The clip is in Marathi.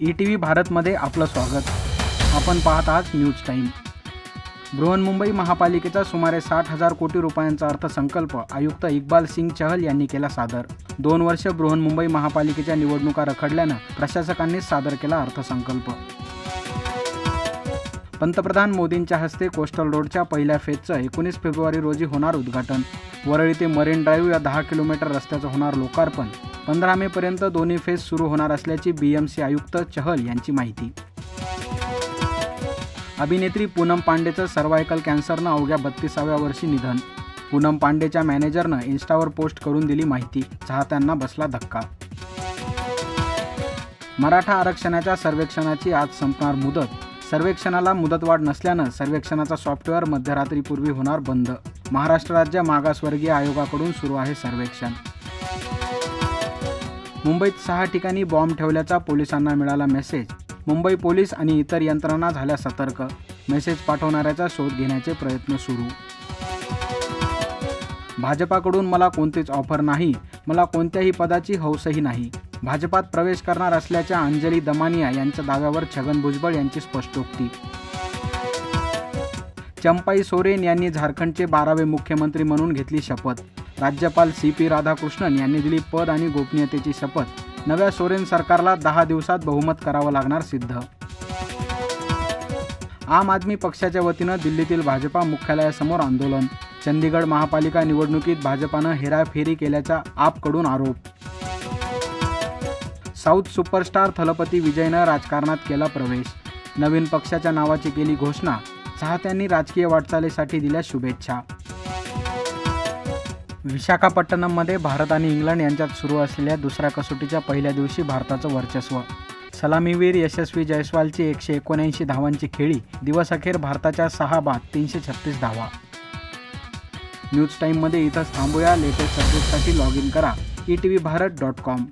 ई टी व्ही भारतमध्ये आपलं स्वागत. आपण पाहत आहात न्यूज टाईम. बृहन्मुंबई महापालिकेचा सुमारे साठ हजार कोटी रुपयांचा अर्थसंकल्प आयुक्त इक्बाल सिंग चहल यांनी केला सादर. दोन वर्ष बृहन्मुंबई महापालिकेच्या निवडणुका रखडल्यानं प्रशासकांनीच सादर केला अर्थसंकल्प. पंतप्रधान मोदींच्या हस्ते कोस्टल रोडच्या पहिल्या फेजचं एकोणीस फेब्रुवारी रोजी होणार उद्घाटन. वरळी ते मरीन ड्राईव्ह या दहा किलोमीटर रस्त्याचं होणार लोकार्पण. पंधरा मेपर्यंत दोन्ही फेज सुरू होणार असल्याची बी एम सी आयुक्त चहल यांची माहिती. अभिनेत्री पूनम पांडेचं सर्वायकल कॅन्सरनं अवघ्या बत्तीसाव्या वर्षी निधन. पूनम पांडेच्या मॅनेजरनं इन्स्टावर पोस्ट करून दिली माहिती. चाहत्यांना बसला धक्का. मराठा आरक्षणाच्या सर्वेक्षणाची आज संपणार मुदत. सर्वेक्षणाला मुदतवाढ नसल्यानं सर्वेक्षणाचा सॉफ्टवेअर मध्यरात्रीपूर्वी होणार बंद. महाराष्ट्र राज्य मागासवर्गीय आयोगाकडून सुरू आहे सर्वेक्षण. मुंबईत सहा ठिकाणी बॉम्ब ठेवल्याचा पोलिसांना मिळाला मेसेज. मुंबई पोलीस आणि इतर यंत्रणा झाल्या सतर्क. मेसेज पाठवणाऱ्याचा शोध घेण्याचे प्रयत्न सुरू. भाजपाकडून मला कोणतीच ऑफर नाही. मला कोणत्याही पदाची हौसही नाही. भाजपात प्रवेश करणार असल्याच्या अंजली दमानिया यांच्या दाव्यावर छगन भुजबळ यांची स्पष्टोक्ती. चंपाई सोरेन यांनी झारखंडचे बारावे मुख्यमंत्री म्हणून घेतली शपथ. राज्यपाल सी पी राधाकृष्णन यांनी दिली पद आणि गोपनीयतेची शपथ. नव्या सोरेन सरकारला दहा दिवसात बहुमत करावं लागणार सिद्ध. आम आदमी पक्षाच्या वतीनं दिल्लीतील भाजपा मुख्यालयासमोर आंदोलन. चंदीगड महापालिका निवडणुकीत भाजपानं हेराफेरी केल्याचा आपकडून आरोप. साऊथ सुपरस्टार थलपती विजयनं राजकारणात केला प्रवेश. नवीन पक्षाच्या नावाची केली घोषणा. चाहत्यांनी राजकीय वाटचालीसाठी दिल्या शुभेच्छा. विशाखापट्टणममध्ये भारत आणि इंग्लंड यांच्यात सुरू असलेल्या दुसऱ्या कसोटीच्या पहिल्या दिवशी भारताचं वर्चस्व. सलामीवीर यशस्वी जयस्वालची एकशे एकोणऐंशी धावांची खेळी. दिवसअखेर भारताच्या सहा बाद तीनशे छत्तीस धावा. न्यूज टाईममध्ये इथंच थांबूया. लेटेस्ट अपडेटसाठी लॉग इन करा. E T V Bharat dot com.